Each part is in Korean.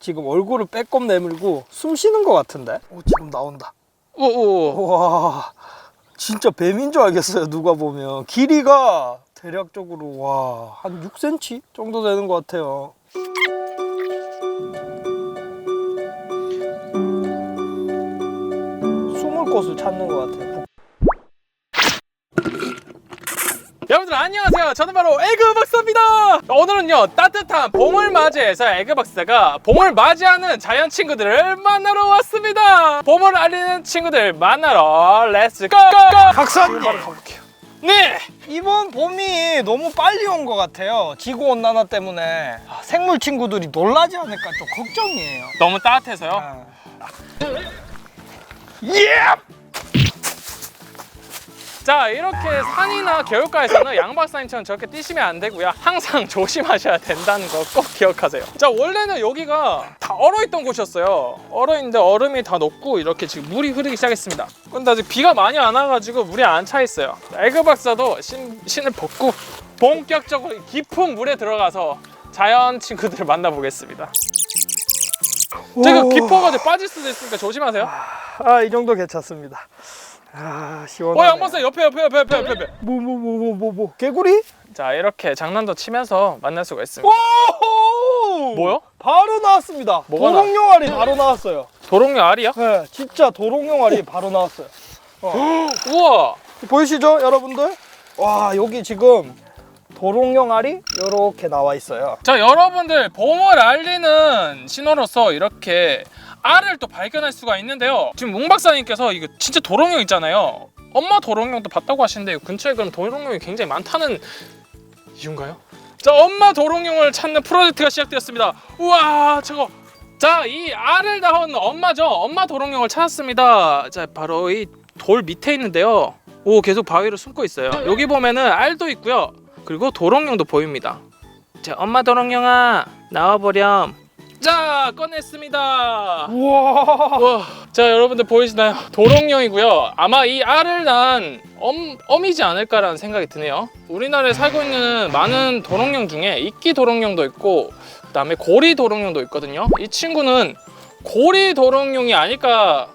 지금 얼굴을 빼꼼 내밀고 숨 쉬는 것 같은데? 오, 지금 나온다. 오오 와, 진짜 뱀인 줄 알겠어요, 누가 보면. 길이가 대략적으로, 와, 한 6cm 정도 되는 것 같아요. 숨을 곳을 찾는 것 같아요. 안녕하세요 저는 바로 에그 박사입니다 오늘은요 따뜻한 봄을 맞이해서 에그 박사가 봄을 맞이하는 자연 친구들을 만나러 왔습니다 봄을 알리는 친구들 만나러 렛츠 고! 박사님! 바로 가볼게요 네 이번 봄이 너무 빨리 온 것 같아요. 지구 온난화 때문에 생물 친구들이 놀라지 않을까 좀 걱정이에요. 너무 따뜻해서요 아. 예! 자 이렇게 산이나 개울가에서는 양 박사님처럼 저렇게 뛰시면 안 되고요 항상 조심하셔야 된다는 거 꼭 기억하세요 자 원래는 여기가 다 얼어있던 곳이었어요 얼어있는데 얼음이 다 녹고 이렇게 지금 물이 흐르기 시작했습니다 근데 아직 비가 많이 안 와가지고 물이 안 차 있어요 에그 박사도 신, 신을 벗고 본격적으로 깊은 물에 들어가서 자연 친구들을 만나보겠습니다 제가 오. 깊어가지고 빠질 수도 있으니까 조심하세요 아, 이 정도 괜찮습니다. 아, 시원하네. 어 양박사 옆에 옆에 옆에 옆에 옆에 옆에 뭐, 뭐, 뭐, 뭐, 뭐, 뭐. 개구리? 자 이렇게 장난도 치면서 만날 수가 있습니다 오! 뭐요? 바로 나왔습니다. 뭐가 도롱뇽 알이 바로 나왔어요. 도롱뇽 알이요? 네, 진짜 도롱뇽 알이 바로 나왔어요. 우와 보이시죠, 여러분들? 와, 여기 지금 도롱뇽 알이 이렇게 나와 있어요. 자 여러분들 봄을 알리는 신호로서 이렇게 알을 또 발견할 수가 있는데요. 지금 웅 박사님께서 이거 진짜 도롱뇽 있잖아요. 엄마 도롱뇽도 봤다고 하시는데 근처에 그럼 도롱뇽이 굉장히 많다는 이유인가요? 자 엄마 도롱뇽을 찾는 프로젝트가 시작되었습니다. 우와 저거. 자 이 알을 낳은 엄마죠. 엄마 도롱뇽을 찾았습니다. 자 바로 이 돌 밑에 있는데요. 오 계속 바위로 숨고 있어요. 여기 보면은 알도 있고요. 그리고 도롱뇽도 보입니다. 자 엄마 도롱뇽아 나와 보렴 자 꺼냈습니다 우와. 와, 자 여러분들 보이시나요? 도롱뇽이고요. 아마 이 알을 낳은 엄, 어미지 않을까라는 생각이 드네요. 우리나라에 살고 있는 많은 도롱뇽 중에 이끼 도롱뇽도 있고 그 다음에 고리 도롱뇽도 있거든요. 이 친구는 고리 도롱뇽이 아닐까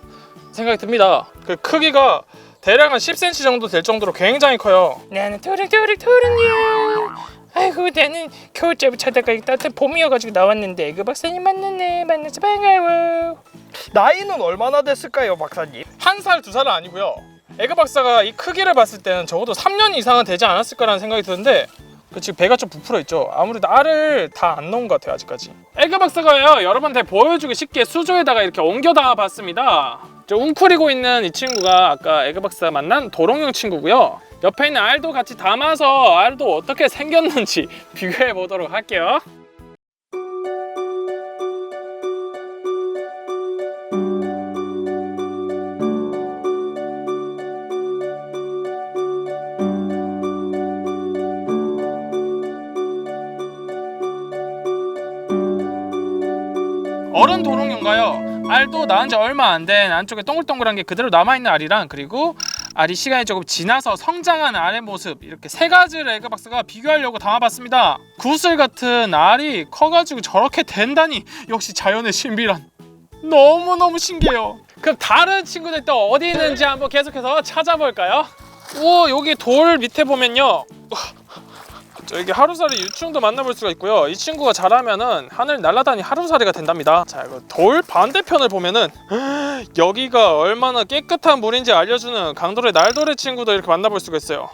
생각이 듭니다. 그 크기가 대략 한 10cm 정도 될 정도로 굉장히 커요. 나는 도롱도롱 도롱뇽. 아이고 나는 겨울잠을 자다가 따뜻한 봄이어가지고 나왔는데 그 박사님 만났네 만나서 반가워. 나이는 얼마나 됐을까요, 박사님? 한 살, 두 살은 아니고요. 에그 박사가 이 크기를 봤을 때는 적어도 3년 이상은 되지 않았을 거라는 생각이 드는데 그 지금 배가 좀 부풀어 있죠. 아무래도 알을 다 안 넣은 것 같아요 아직까지. 에그 박사가요 여러분한테 보여주기 쉽게 수조에다가 이렇게 옮겨 담아 봤습니다. 저 웅크리고 있는 이 친구가 아까 에그 박사가 만난 도롱뇽 친구고요. 옆에 있는 알도 같이 담아서 알도 어떻게 생겼는지 비교해 보도록 할게요. 어른 도롱뇽가요. 알도 낳은 지 얼마 안 된 안쪽에 동글동글한 게 그대로 남아있는 알이랑 그리고 알이 시간이 조금 지나서 성장한 알의 모습 이렇게 세 가지를 에그 박사가 비교하려고 담아봤습니다. 구슬 같은 알이 커가지고 저렇게 된다니 역시 자연의 신비란 너무너무 신기해요. 그럼 다른 친구들 또 어디 있는지 한번 계속해서 찾아볼까요? 오 여기 돌 밑에 보면요. 저기 하루살이 유충도 만나볼 수가 있고요. 이 친구가 자라면은 하늘 날아다니 하루살이가 된답니다. 자, 이거 돌 반대편을 보면은 여기가 얼마나 깨끗한 물인지 알려주는 강돌의 날돌의 친구도 이렇게 만나볼 수가 있어요.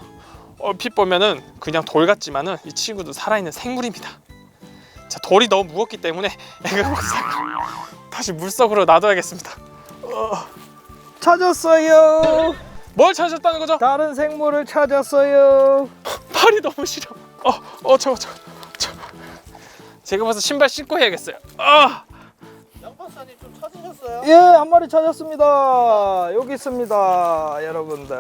얼핏 보면은 그냥 돌 같지만은 이 친구도 살아있는 생물입니다. 자, 돌이 너무 무겁기 때문에 다시 물속으로 놔둬야겠습니다. 찾았어요. 뭘 찾으셨다는 거죠? 다른 생물을 찾았어요. 팔이 너무 싫어. 어, 어, 저거, 저. 제가 봐서 신발 신고 해야겠어요. 아, 양박사님 좀 찾으셨어요? 예, 한 마리 찾았습니다. 여기 있습니다, 여러분들.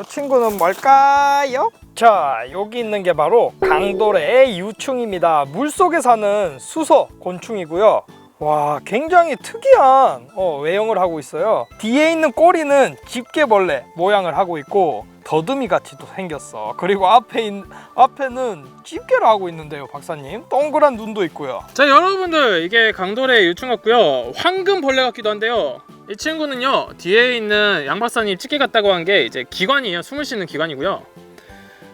이 친구는 뭘까요? 자, 여기 있는 게 바로 강돌의 유충입니다. 물 속에 사는 수소 곤충이고요. 와, 굉장히 특이한 어, 외형을 하고 있어요. 뒤에 있는 꼬리는 집게벌레 모양을 하고 있고 더듬이 같이도 생겼어. 그리고 앞에 있, 앞에는 집게를 하고 있는데요, 박사님. 동그란 눈도 있고요. 자 여러분들 이게 강돌의 유충 같고요 황금 벌레 같기도 한데요 이 친구는요 뒤에 있는 양 박사님 집게 같다고 한 게 이제 기관이에요 숨을 쉬는 기관이고요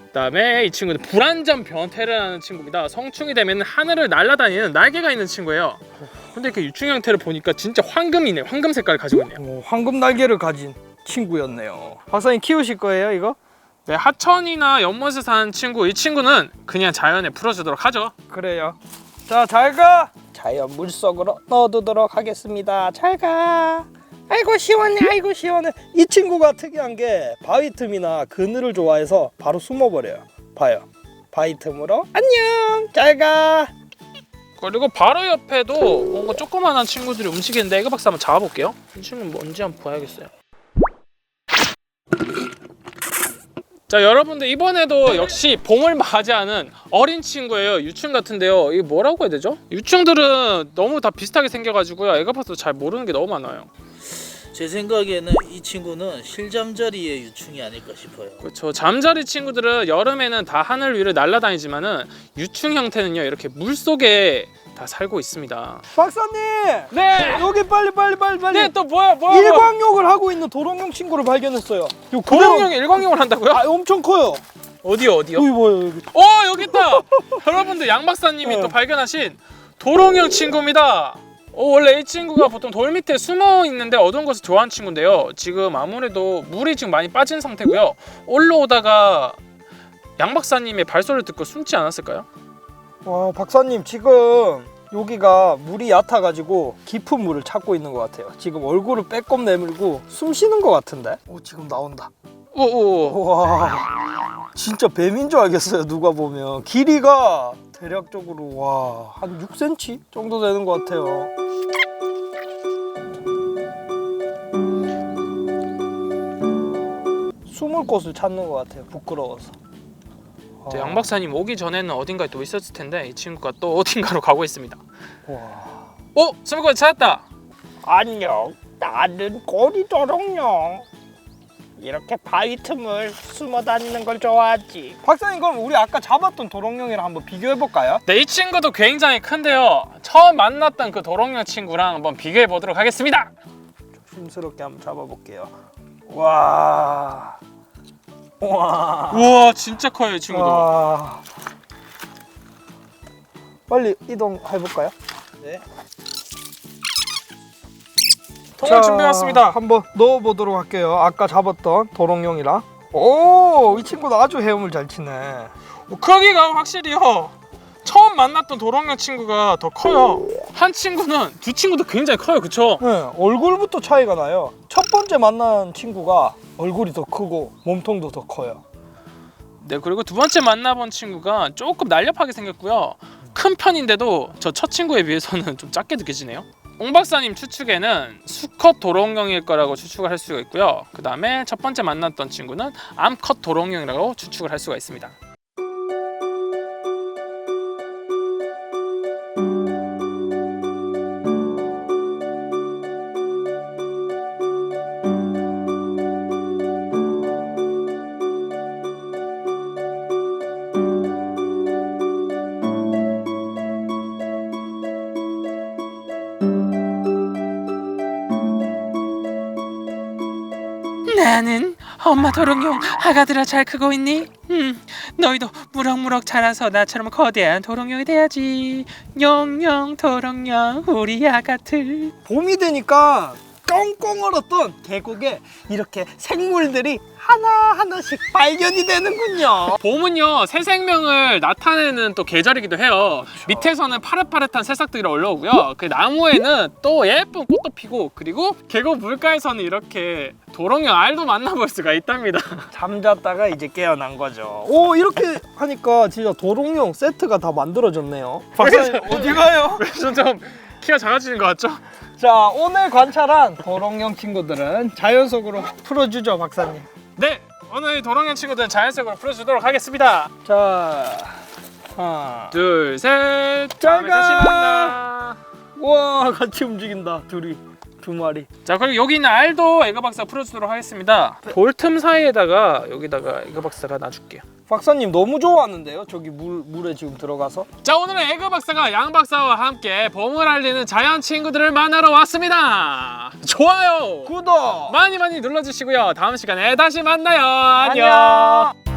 그다음에 이 친구는 불안전 변태를 하는 친구입니다 성충이 되면 하늘을 날아다니는 날개가 있는 친구예요 근데 그 유충 형태를 보니까 진짜 황금이네 황금 색깔을 가지고 있네요 오, 황금 날개를 가진 친구였네요. 박사님 키우실 거예요, 이거? 네, 하천이나 연못에 사는 친구 이 친구는 그냥 자연에 풀어주도록 하죠 그래요. 자, 잘 가. 자연 물속으로 넣어두도록 하겠습니다. 잘 가. 아이고 시원해, 아이고 시원해. 이 친구가 특이한 게 바위 틈이나 그늘을 좋아해서 바로 숨어버려요. 봐요. 바위 틈으로 안녕. 잘 가. 그리고 바로 옆에도 뭔가 조그만한 친구들이 움직이는데 이거 박사 한번 잡아볼게요. 이 친구는 뭔지 한번 봐야겠어요. 자 여러분들 이번에도 역시 봄을 맞이하는 어린 친구예요. 유충 같은데요. 이게 뭐라고 해야 되죠? 유충들은 너무 다 비슷하게 생겨가지고요. 애가 봐도 잘 모르는 게 너무 많아요. 제 생각에는 이 친구는 실잠자리의 유충이 아닐까 싶어요. 그렇죠. 잠자리 친구들은 여름에는 다 하늘 위를 날아다니지만은 유충 형태는요 이렇게 물 속에 다 살고 있습니다. 박사님. 네. 여기 빨리 빨리 빨리 빨리. 네 또 뭐야 뭐야? 뭐야. 일광욕을 하고 있는 도롱뇽 친구를 발견했어요. 요 도롱뇽 일광욕을 한다고요? 아, 엄청 커요. 어디요 어디요? 여기 뭐예요, 여기. 어 여기 있다. 여러분들 양 박사님이 네. 또 발견하신 도롱뇽 친구입니다. 어, 원래 이 친구가 보통 돌 밑에 숨어 있는데 어두운 것을 좋아하는 친구인데요. 지금 아무래도 물이 지금 많이 빠진 상태고요. 올라오다가 양 박사님의 발소리를 듣고 숨지 않았을까요? 와 박사님 지금 여기가 물이 얕아가지고 깊은 물을 찾고 있는 것 같아요. 지금 얼굴을 빼꼼 내밀고 숨 쉬는 것 같은데. 오 지금 나온다. 오오. 와 진짜 뱀인 줄 알겠어요 누가 보면 길이가 대략적으로 와 한 6cm 정도 되는 것 같아요. 숨을 곳을 찾는 것 같아요. 부끄러워서. 네, 양 박사님 오기 전에는 어딘가에 또 있었을 텐데 이 친구가 또 어딘가로 가고 있습니다. 와. 오 숨을 찾았다. 안녕. 나는 고리도롱뇽. 이렇게 바위 틈을 숨어 다니는 걸 좋아하지. 박사님 그럼 우리 아까 잡았던 도롱뇽이랑 한번 비교해 볼까요? 네, 이 친구도 굉장히 큰데요. 처음 만났던 그 도롱뇽 친구랑 한번 비교해 보도록 하겠습니다. 조심스럽게 한번 잡아볼게요. 와. 와. 우와, 진짜 커요, 이 친구도. 와. 빨리 이동해 볼까요? 네. 통을 준비했습니다. 한번 넣어 보도록 할게요. 아까 잡았던 도롱뇽이랑. 오, 이 친구도 아주 헤엄을 잘 치네. 뭐 크기가 확실히요. 처음 만났던 도롱뇽 친구가 더 커요. 한 친구는 두 친구도 굉장히 커요, 그쵸? 네, 얼굴부터 차이가 나요. 첫 번째 만난 친구가 얼굴이 더 크고 몸통도 더 커요. 네, 그리고 두 번째 만나본 친구가 조금 날렵하게 생겼고요. 큰 편인데도 저 첫 친구에 비해서는 좀 작게 느껴지네요. 옹 박사님 추측에는 수컷 도롱뇽일 거라고 추측을 할 수가 있고요. 그 다음에 첫 번째 만났던 친구는 암컷 도롱뇽이라고 추측을 할 수가 있습니다. 나는 엄마 도롱뇽 아가들아 잘 크고 있니? 음, 너희도 무럭무럭 자라서 나처럼 거대한 도롱뇽이 돼야지. 영영 도롱뇽 우리 아가들. 봄이 되니까 꽁꽁 얼었던 계곡에 이렇게 생물들이 하나하나씩 발견이 되는군요. 봄은요 새 생명을 나타내는 또 계절이기도 해요. 밑에서는 파릇파릇한 새싹들이 올라오고요. 그 나무에는 또 예쁜 꽃도 피고 그리고 계곡 물가에서는 이렇게 도롱뇽 알도 만나볼 수가 있답니다. 잠잤다가 이제 깨어난 거죠. 오 이렇게 하니까 진짜 도롱뇽 세트가 다 만들어졌네요. 박사님 어디 가요? 점점 키가 작아지는 것 같죠? 자 오늘 관찰한 도롱뇽 친구들은 자연 속으로 풀어주죠 박사님. 네 오늘 도롱뇽 친구들은 자연스럽게 풀어주도록 하겠습니다. 자 하나 둘, 셋. 잘 다음에 다시 가. 만나. 와 같이 움직인다 둘이 두 마리. 자 그리고 여기 있는 알도 에그박스가 풀어주도록 하겠습니다. 볼틈 사이에다가 여기다가 에그박스가 놔줄게요. 박사님 너무 좋아하는데요? 저기 물 물에 지금 들어가서. 자 오늘은 에그 박사가 양 박사와 함께 봄을 알리는 자연 친구들을 만나러 왔습니다. 좋아요 구독. 많이 많이 눌러주시고요. 다음 시간에 다시 만나요. 안녕. 안녕.